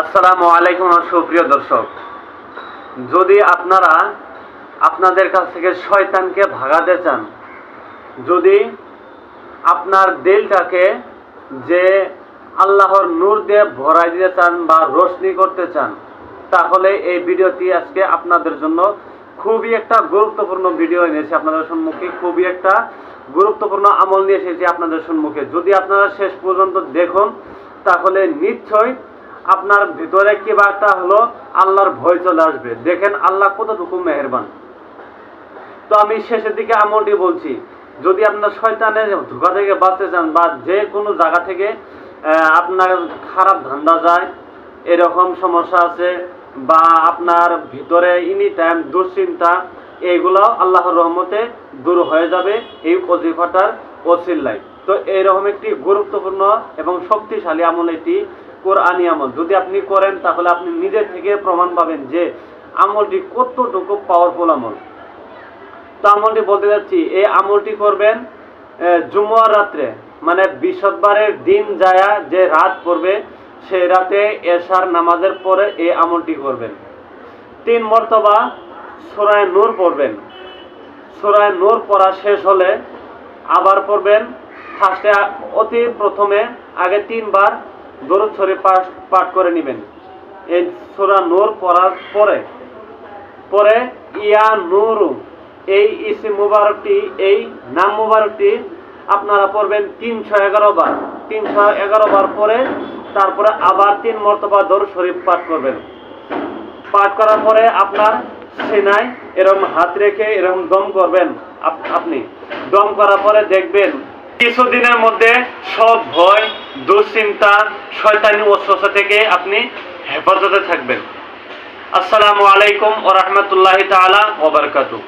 আসসালামু আলাইকুম সুপ্রিয় দর্শক। যদি আপনারা আপনাদের কাছ থেকে শয়তানকে ভাগাতে চান, যদি আপনার দিলটাকে যে আল্লাহর নূর দিয়ে ভরাই দিতে চান বা রোশনি করতে চান, তাহলে এই ভিডিওটি আজকে আপনাদের জন্য খুবই একটা গুরুত্বপূর্ণ ভিডিও এনেছি আপনাদের সম্মুখে, খুবই একটা গুরুত্বপূর্ণ আমল নিয়ে এসেছি আপনাদের সম্মুখে। যদি আপনারা শেষ পর্যন্ত দেখুন, তাহলে নিশ্চয়ই আপনার ভিতরে কি বা একটা হলো? আল্লাহর ভয় চলে আসবে। দেখেন আল্লাহ কতটুকু মেহেরবান। তো আমি শেষের দিকে আমলটি বলছি, যদি আপনার শয়তানের ধোকা থেকে বাঁচতে চান বা যে কোনো জায়গা থেকে আপনার খারাপ ধান্দা যায়, এরকম সমস্যা আছে বা আপনার ভিতরে এনি টাইম দুশ্চিন্তা এইগুলো আল্লাহর রহমতে দূর হয়ে যাবে এই অজিফাটার ওসিল্লাই তো এইরকম একটি গুরুত্বপূর্ণ এবং শক্তিশালী আমল এটি কোরআনি আমল। যদি আপনি করেন, তাহলে আপনি নিজে থেকে প্রমাণ পাবেন যে আমলটি কতটুকু পাওয়ারফুল আমল। তো আমলটি বলতে যাচ্ছি, এই আমলটি করবেন জুমুয়ার রাত্রে মানে বৃহস্পতিবারের দিন যায়া যে রাত পড়বে সেই রাতে এশার নামাজের পরে এই আমলটি করবেন। তিন মর্তবা সোরায় নূর পড়বেন। সোরায় নূর পড়া শেষ হলে আবার পড়বেন, ফার্স্টে অতি প্রথমে আগে তিনবার দরুদ শরীফ পাঠ পাঠ করে নেবেন। এই সোরা নূর পড়ার পরে পরে ইয়া নুরু, এই ইসি মুবারকটি, এই নাম মুবারকটি আপনারা পড়বেন তিনশো এগারো বার। তিনশো এগারো বার পরে তারপরে আবার তিন মর্তবা দর শরীফ পাঠ করবেন। পাঠ করার পরে আপনার সেনায় এরকম হাত রেখে এরকম দম করবেন আপনি। দম করার পরে দেখবেন কিছুদিনের মধ্যে সব ভয়, দুশ্চিন্তা, শয়তানি অস্বস্থ থেকে আপনি হেফাজতে থাকবেন। আসসালামু আলাইকুম ও রহমতুল্লাহ তালা ওবরকাতু